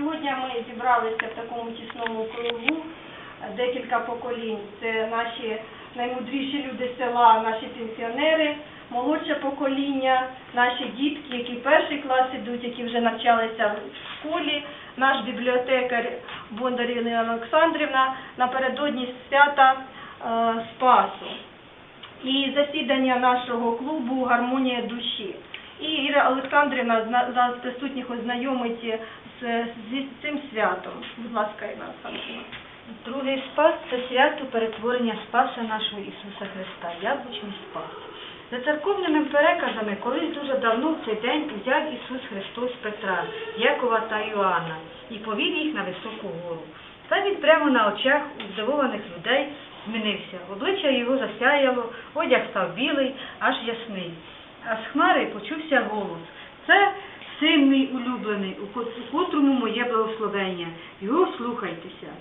Сьогодні ми зібралися в такому тісному кругу, е, декілька поколінь. Це наші наймудріші люди села, наші пенсіонери, молодше покоління, наші дітки, які перший клас ідуть, які вже навчалися в школі, наш бібліотекар Бондар Ірина Олександрівна напередодні свята е, Спасу і засідання нашого клубу Гармонія душі. І Іра Олександрівна зараз присутніх ознайомить з, зі цим святом. Будь ласка, Іра Олександрівна. Другий спас це свято перетворення Спаса нашого Ісуса Христа, яблучний спас. За церковними переказами, колись дуже давно в цей день узяв Ісус Христос Петра, Якова та Іоанна і повів їх на високу гору. Та він прямо на очах у здивованих людей змінився. Обличчя його засяяло, одяг став білий, аж ясний. А з хмари почувся голос. Це син мій улюблений, у котрому моє благословення. Його слухайтеся.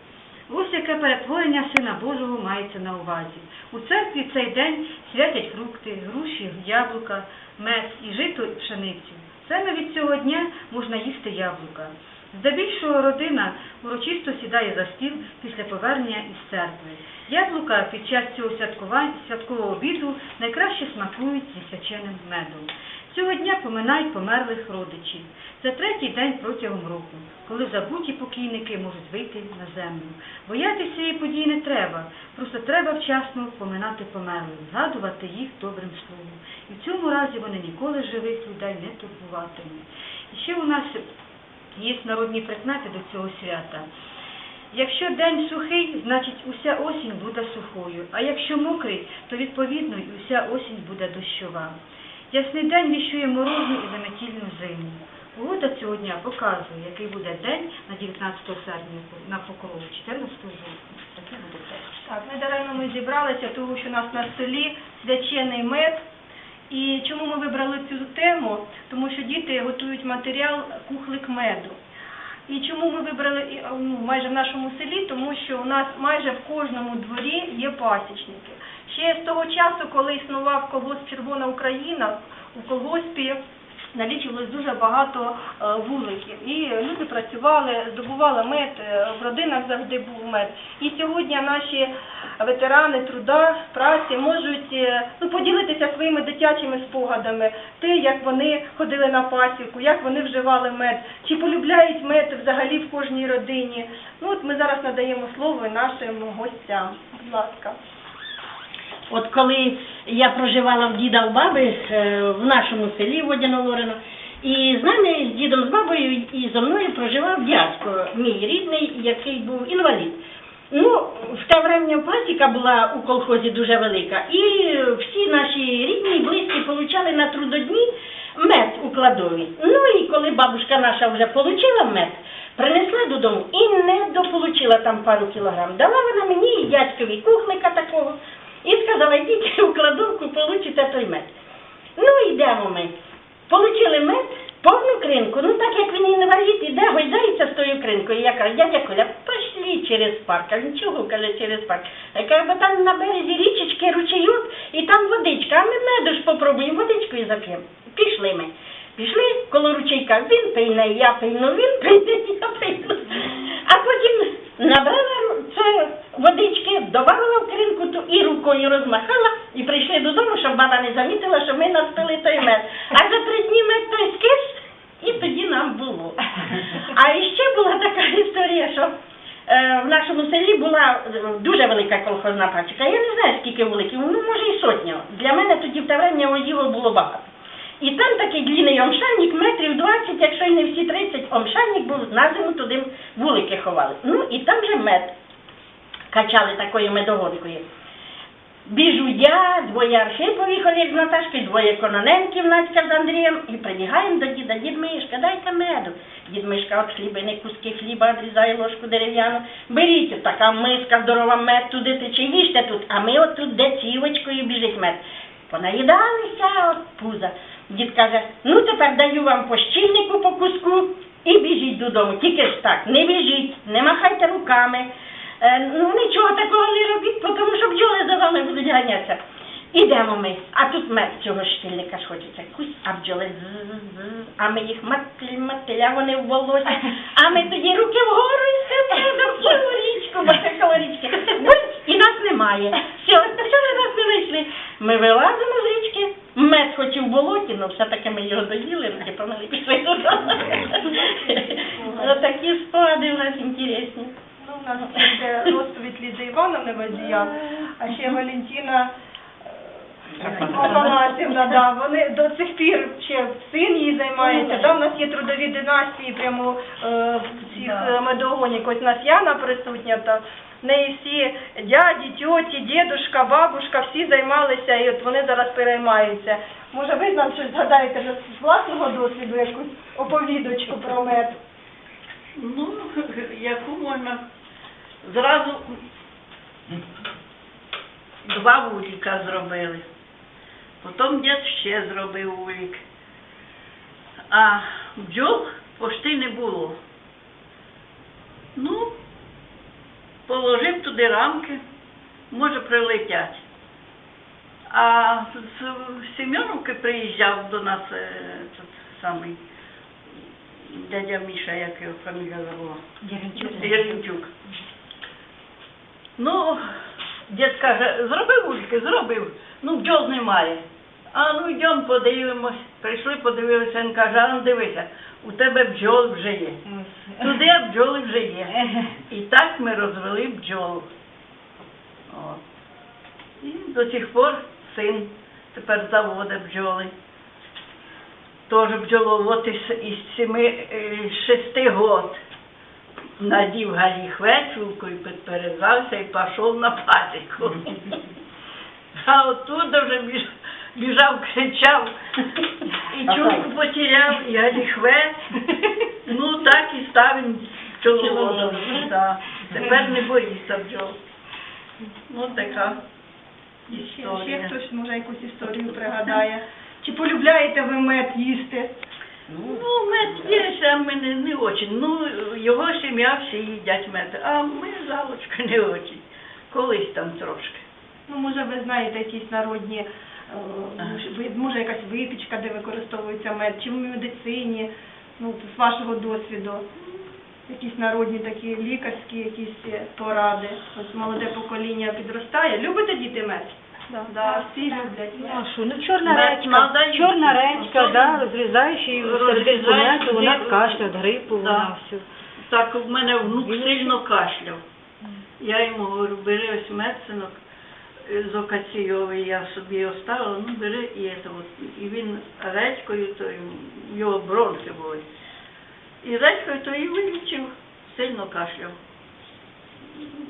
Ось яке перетворення Сина Божого мається на увазі. У церкві цей день святять фрукти, груші, яблука, мед і жито пшеницю. Саме від цього дня можна їсти яблука. Здебільшого родина урочисто сідає за стіл після повернення із церкви. Яблука під час цього святкового обіду найкраще смакують зі свяченим медом. Цього дня поминають померлих родичів. Це третій день протягом року, коли забуті покійники можуть вийти на землю. Боятися цієї події не треба, просто треба вчасно поминати померлих, згадувати їх добрим словом. І в цьому разі вони ніколи живих людей не турбуватимуть. І ще у нас є народні прикмети до цього свята. Якщо день сухий, значить уся осінь буде сухою, а якщо мокрий, то відповідно і уся осінь буде дощова. Ясний день віщує морозну і заметільну зиму. Погода цього дня показує, який буде день на 19 серпня на покров, 14 жовтня. Так, не даремно ми зібралися, тому що у нас на селі свячений мед. І чому ми вибрали цю тему? Тому що діти готують матеріал кухлик меду. І чому ми вибрали ну, майже в нашому селі? Тому що у нас майже в кожному дворі є пасічники. Ще з того часу, коли існував колгосп Червона Україна, у колгоспі налічувалось дуже багато е, вуликів. І люди працювали, здобували мед, е, в родинах завжди був мед. І сьогодні наші ветерани труда, праці можуть е, ну, поділитися своїми дитячими спогадами, те, як вони ходили на пасіку, як вони вживали мед, чи полюбляють мед взагалі в кожній родині. Ну от ми зараз надаємо слово нашим гостям. Будь ласка. От коли я проживала в діда в баби е, в нашому селі Водяно Лорено, і з нами, з дідом, з бабою і зо мною проживав дядько, мій рідний, який був інвалід. Ну, в те время пасіка була у колхозі дуже велика, і всі наші рідні і близькі получали на трудодні мед у кладові. Ну і коли бабушка наша вже получила мед, принесла додому і не дополучила там пару кілограм. Дала вона мені і дядькові кухлика такого. І сказала, йдіть у кладовку, получите той мед. Ну, йдемо ми. Получили мед, повну кринку. Ну, так як він інвалід, іде, гойдається з тою кринкою. Я кажу, дядя Коля, пошли через парк. А він чого, каже, через парк? Я кажу, бо там на березі річечки ручейок, і там водичка, а ми меду ж попробуємо, водичкою зап'ємо. Пішли ми. Пішли коло ручейка, він пийне, я пийну, він пийне, я пийну. А потім набрала це водички, добавила в кринку ту і рукою розмахала, і прийшли додому, щоб баба не замітила, що ми наспили той мед. А за три дні мед той скис, і тоді нам було. А іще була така історія, що е, в нашому селі була е, дуже велика колхозна пасіка. Я не знаю, скільки вуликів, ну може і сотня. Для мене тоді в время його було багато. І там такий длинний омшанник, метрів 20, якщо й не всі 30, омшанник був, на зиму туди вулики ховали. Ну і там же мед качали такою медогонкою. Біжу я, двоє Архипових Олег з Наташкою, двоє Кононенків Надька з Андрієм і прибігаємо до діда. Дід Мишка, дайте меду. Дід Мишка от хлібини, куски хліба відрізає ложку дерев'яну. Беріть, така миска здорова, мед туди тече, їжте тут, а ми от тут де цівочкою біжить мед. Понаїдалися от пуза. Дід каже, ну тепер даю вам по щільнику по куску і біжіть додому. Тільки ж так, не біжіть, не махайте руками, е, ну нічого такого не робіть, тому що бджоли за вами будуть ганятися. Ідемо ми, а тут мед цього щільника ж хочеться. Кусь, а бджоли з, а ми їх матель, матель, а вони в волосі, а ми тоді руки вгору і все довкіло річку, коло річки. Будь, і нас немає. Все, все ви нас не вийшли. Ми вилазимо з річки мед хоч і в болоті, але все-таки ми його доїли, ну, типу, ми пішли додому. Такі спогади у нас інтересні. Ну, у нас розповідь Ліди Івановни Вазія, а ще Валентина Афанасівна, да, вони до цих пір ще син її займається. Да, у нас є трудові династії прямо е, в цих е, медогонік. Ось у нас Яна присутня, та в неї всі дяді, тьоті, дідушка, бабушка, всі займалися і от вони зараз переймаються. Може ви нам щось згадаєте вже з власного досвіду, якусь оповідочку про мед? Ну, яку можна зразу два вуліка зробили. Потім дід ще зробив вулік. А бджол пошти не було. Ну, положив туди рамки, може прилетять. А з Семеновки приїжджав до нас е, тут самий дядя Міша, як його фамілія забула. Єрінчук. Ну, дід каже, зробив ульки, зробив. Ну, бджол немає. А ну йдемо подивимось. Прийшли, подивилися, він каже, а ну дивися, у тебе бджол вже є. Туди бджоли вже є. І так ми розвели бджолу. От. І до сих пор син тепер заводить бджоли. Теж бджоловод із, семи, е, шести год. Надів галіхвечулку і підперезався і пішов на пасіку. А оттуда вже біж, біжав, кричав, і чулку потеряв, і галіхвець. Ну так і став він пчеловодом. Да. Тепер не боїться бджол. Ну така Ще, ще хтось може якусь історію пригадає. Чи полюбляєте ви мед їсти? А ми не, очень. Ну, його сім'я всі їдять мед, а ми залочка не очень. Колись там трошки. Ну, може, ви знаєте якісь народні, е, може якась випічка, де використовується мед, чи в медицині, ну, з вашого досвіду. Якісь народні такі лікарські якісь поради. Ось молоде покоління підростає. Любите діти мед? Да, да, всі люблять Ну, а що, ну чорна Мед речка, надо їсти. чорна речка, да, розрізаєш її Розрізаєш вона від від грипу, вона все. Так в мене внук сильно кашляв. Я йому говорю, бери ось мед, синок, е, з окаційовий, я собі оставила, ну бери і це от. І він редькою, то й- його бронхи були. І редькою то і вилічив, сильно кашляв.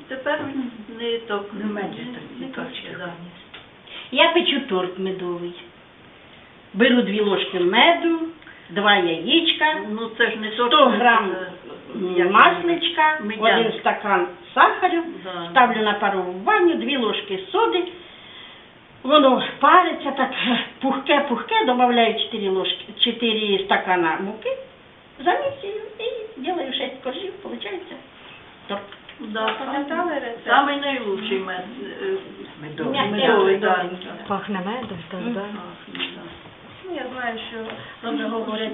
Тепер він не то не менше так не кашляє. Да. Я печу торт медовий. Беру дві ложки меду, два яєчка, Ну це ж не 100 грам м, масличка, один стакан сахару, Да. ставлю на парову баню, дві ложки соди. Воно париться так пухке-пухке, додаю 4 ложки, 4 стакана муки, замісію і делаю 6 коржів, виходить торт. Да, Пам'ятали рецепт? Самий найлучший мед. е, Медовий. Медовий, да. Пахне медом, так, да. Ну, я знаю, що добре говорять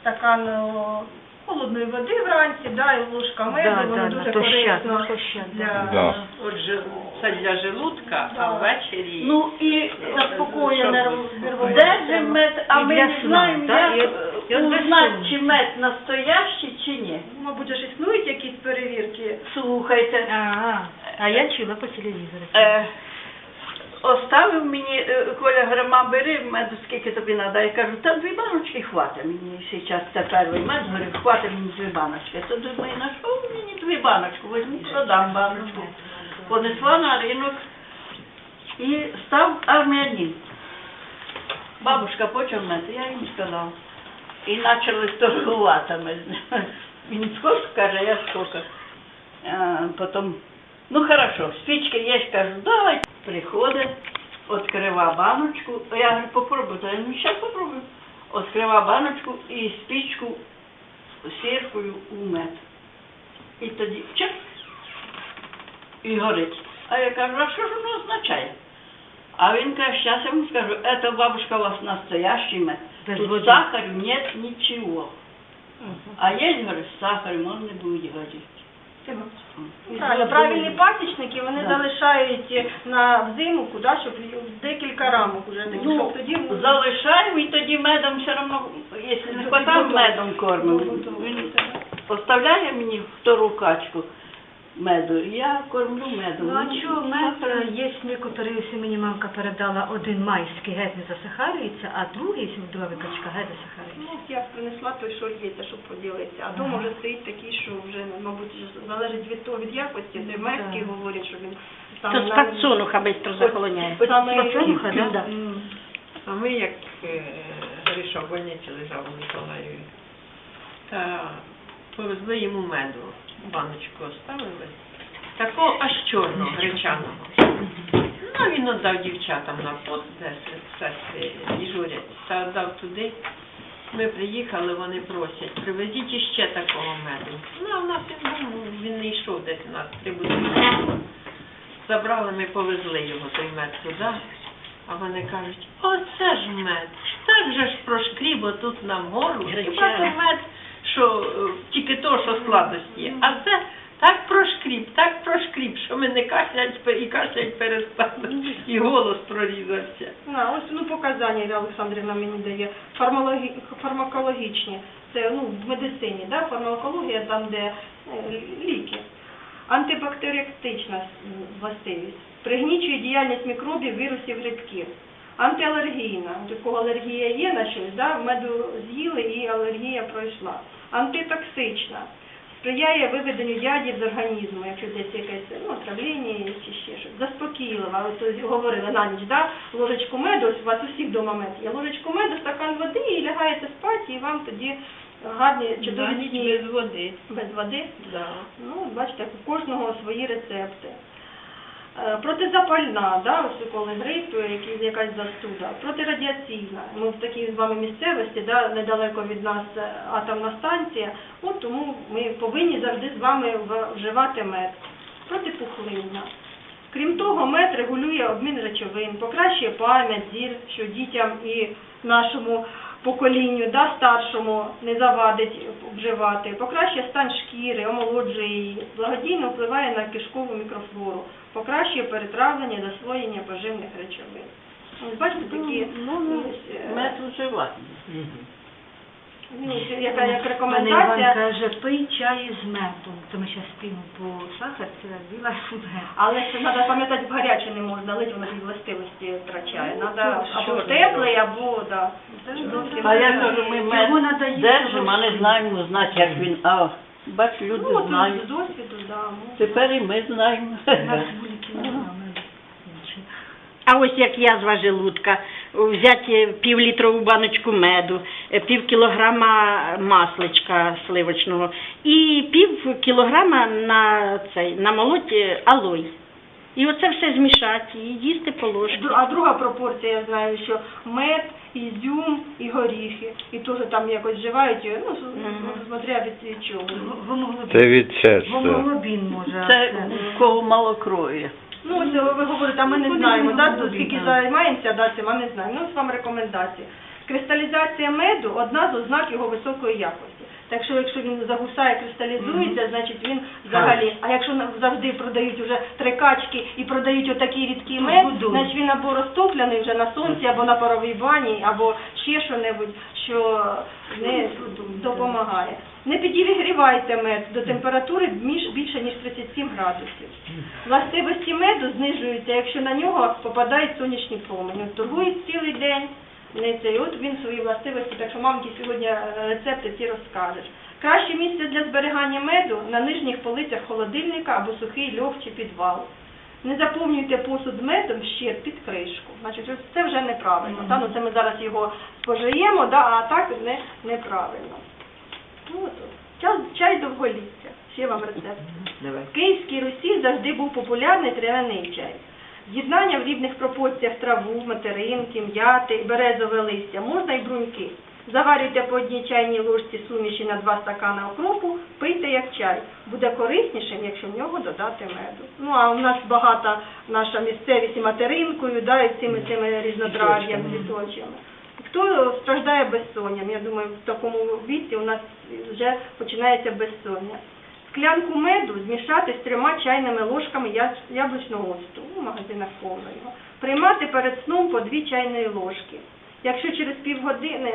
стакан о, холодної води вранці, да, і ложка меду, Да, воно дуже корисно для... Да. Отже, це для желудка, а ввечері Ну і Заспокоює нервову нервову де же систему. мед, а І ми для не сна, знаємо, як і- і от для узнати, чи мед настоящий, чи ні. Мабуть, ж існують якісь перевірки. Слухайте, А, а я чула по телевізору. е, оставив мені, е, Коля Грима, бери меду, скільки тобі треба. Я кажу, та дві баночки хватить мені зараз, це перший мед, говорю, хватить мені дві баночки. То думаю, на що мені дві баночки, візьму, продам баночку. Понесла на ринок і став армянин. Бабушка, почем мед? Я їм сказав. І почали торгувати. ми з ним. Він сколько каже, я сколько. А, потім, ну хорошо, спички є, кажу, давай. Приходить, відкрива баночку. Я говорю, попробуй. Та я ну зараз попробую. Відкрива баночку і спичку сіркою у мед. І тоді чек, і горить. А я кажу, а що ж воно означає? А він каже, зараз я вам скажу, это бабушка у вас настоящий мед. Без Тут води. сахару нет ничего. А есть, говорю, с сахаром он не будет годить. Правильно, правильні пасічники вони залишають на взимку, да, щоб декілька рамок уже такі, Ну, щоб тоді залишаємо і тоді медом все одно, якщо не хватає, медом кормимо. Він поставляє мені втору качку меду, я кормлю медом. Ну а чого мед, е, є некоторі, ось мені мамка передала, один майський геть не засахарюється, а другий, друга викачка геть засахарюється. Ну, я принесла той, що є, те, щоб поділитися. А то Ага. може стоїть такий, що вже, мабуть, залежить від того, від якості. Де мерські Так. говорять, що він То з подсолнуха швидко захолоняє. Саме Подсолнуха, да? Да. М. А ми, як е, Гриша в больниці лежав у Миколаєві, та повезли йому меду, баночку оставили. Такого аж чорного, гречаного. Ну, він віддав дівчатам на пост, де сестри дежурять, та віддав туди. Ми приїхали, вони просять, привезіть іще такого меду. Ну, а в нас він був, він не йшов десь у нас три будинки. Забрали, ми повезли його, той мед туди. А вони кажуть, оце ж мед, так же ж прошкрібо тут нам горло. Хіба це мед, що е, тільки то, що сладості є. А це так прошкріб, так прошкріб, що ми не кашлять і кашлять перестали. І голос прорізався. На, ось ну, показання Ірина Олександрівна мені дає фармологі... фармакологічні. Це ну, в медицині, да? фармакологія там, де е, ліки. Антибактеріотична властивість. Пригнічує діяльність мікробів, вірусів, грибків. Антиалергійна. У кого алергія є на щось, да? меду з'їли і алергія пройшла. Антитоксична. Сприяє виведенню ядів з організму, якщо десь якесь ну, отравлення чи ще щось. Заспокійлива. Ось говорили на ніч, да? ложечку меду, ось у вас усіх вдома мед є. Ложечку меду, стакан води і лягаєте спати, і вам тоді гарні чудові ніч без води. без води. Да. Ну, бачите, у кожного свої рецепти. Е, Протизапальна, да, ось коли грип, який- якась застуда, протирадіаційна. Ми в такій з вами місцевості, да, недалеко від нас е, атомна станція, от тому ми повинні завжди з вами вживати мед. Протипухлинна. Крім того, мед регулює обмін речовин, покращує пам'ять, зір, що дітям і нашому поколінню, да, старшому не завадить вживати, покращує стан шкіри, омолоджує її, благодійно впливає на кишкову мікрофлору, покращує перетравлення, засвоєння поживних речовин. Ось бачите, такі ось, е, Мед вживати. Ну, яка як Пане Іван рекомендація. каже, пий чай з медом, то ми зараз п'ємо по сахарці, а біла мед. Але це треба пам'ятати, в гаряче не можна лити, воно ті властивості втрачає. Ну, Треба або що теплий, або да. зовсім А я кажу, ми Його мед держимо, а не знаємо знати, як він. А бач, люди Ну, от знають. з досвіду, да. можна. Тепер і ми знаємо. У нас вулики немає меду. А ось як язва желудка, взяти півлітрову баночку меду, е, пів кілограма масличка сливочного і пів кілограма на цей на молоті алой. І оце все змішати і їсти по ложці. А друга пропорція, я знаю, що мед, ізюм і горіхи. І теж там якось вживають, ну, смотря від чого. Це від серця. Гемоглобін може. Це в кого мало крові. Ну, ось ви говорите, а ми не знаємо, да, можуть скільки займаємося, да, цим, а не знаємо. Ну, ось вам рекомендації. Кристалізація меду – одна з ознак його високої якості. Так що, якщо він загусає, кристалізується, значить він взагалі. А якщо завжди продають уже три качки і продають отакий рідкий Ну, мед, значить він або розтоплений вже на сонці, або на паровій бані, або ще що-небудь, що не допомагає. Не підігрівайте мед до температури між- більше, ніж 37 градусів. Властивості меду знижуються, якщо на нього попадають сонячні промені. Торгують цілий день, не цей. От він свої властивості, так що мамки сьогодні е, рецепти ці розкажеш. Краще місце для зберігання меду на нижніх полицях холодильника або сухий льох чи підвал. Не заповнюйте посуд медом ще під кришку. Значить, це вже неправильно. Та, ну, це ми зараз його спожиємо, да, а так не, неправильно. Ну. Чай, чай довголіття. Ще вам рецепт. Давай. В Київській Русі завжди був популярний трав'яний чай. З'єднання в рівних пропорціях траву, материнки, м'яти, березове листя, можна і бруньки. Заварюйте по одній чайній ложці суміші на два стакани окропу, пийте як чай. Буде кориснішим, якщо в нього додати меду. Ну а у нас багата наша місцевість і материнкою, да, і цими цими різнотрав'ями, лісочами. Хто страждає безсонням? Я думаю, в такому віці у нас вже починається безсоння. Склянку меду змішати з трьома чайними ложками яблучного оцту у магазинах повно його. Приймати перед сном по дві чайної ложки. Якщо через півгодини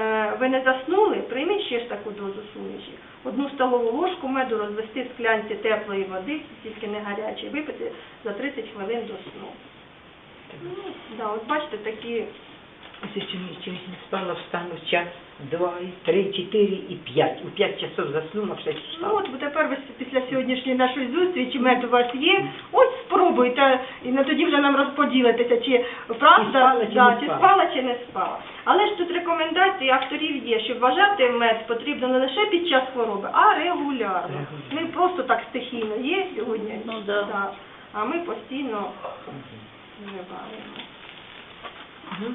е, ви не заснули, прийміть ще ж таку дозу суміші. Одну столову ложку меду розвести в склянці теплої води, тільки не гарячої, випити за 30 хвилин до сну. Ну, да, от бачите, такі еще не спала, встану час, два, и три, четыре и пять. У пять часов заснула, в шесть Ну встала. от тепер ви після сьогоднішньої нашої зустрічі мед у вас є. От спробуйте, і на тоді вже нам розподілитеся, чи правда спала, чи да, не чи спала. спала, чи не спала. Але ж тут рекомендації авторів є, що вважати мед потрібно не лише під час хвороби, а регулярно. Регулярно. Не просто так стихійно є сьогодні, Ну, да. да, а ми постійно вживаємо. Мгм.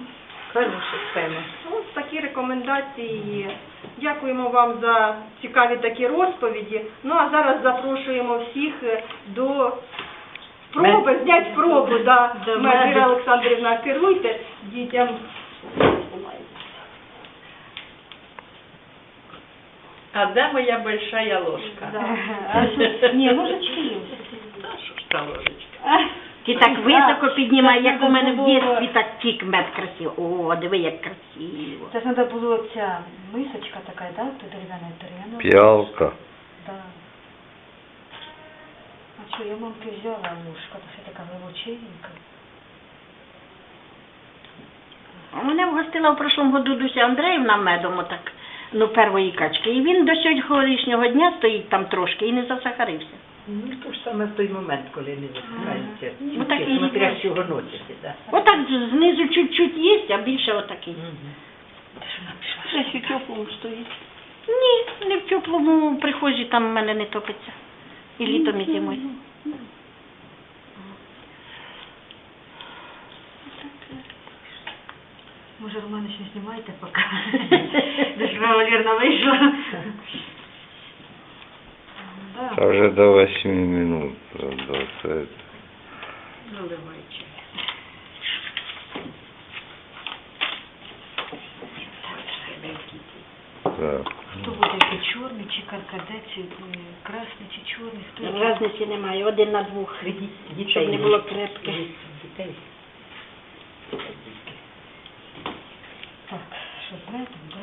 Хорошая тема. Ось такі рекомендації є. Дякуємо вам за цікаві такі розповіді. Ну а зараз запрошуємо всіх е, до проби, знять пробу. Да. До Олександрівна, керуйте дітям. А де моя большая ложка? Да. А Ні, ложечки є. Та що ж та ложечка? Ти так високо піднімай, як у мене в дітстві, так тік мед красиво. О, диви, як красиво. Це ж треба було ця мисочка така, да, то дерев'яна дерев'яна. Піалка. Да. А що, я мамки взяла ложка, то ще така величенька. Мене вгостила в прошлому году Дуся Андреївна медом отак, ну, первої качки. І він до сьогоднішнього дня стоїть там трошки і не засахарився. Ну, то ж саме в той момент, коли не засинається. Ну, так і Смотря з чого. Отак знизу чуть-чуть є, а більше отакий. Десь у теплому стоїть. Ні, не в теплому прихожі там в мене не топиться. І літом, і зимою. Може, Романа ще знімайте поки. Десь правомірно вийшла. Да. Це вже до 8 минут. До це. Наливай чай. Так. Хто буде який чорний, чи каркаде, чи е, красний, чи чорний, хто який? Разниці немає, один на двох. Ведіть. Щоб не було крепке. Дітей. Так, що з медом, да?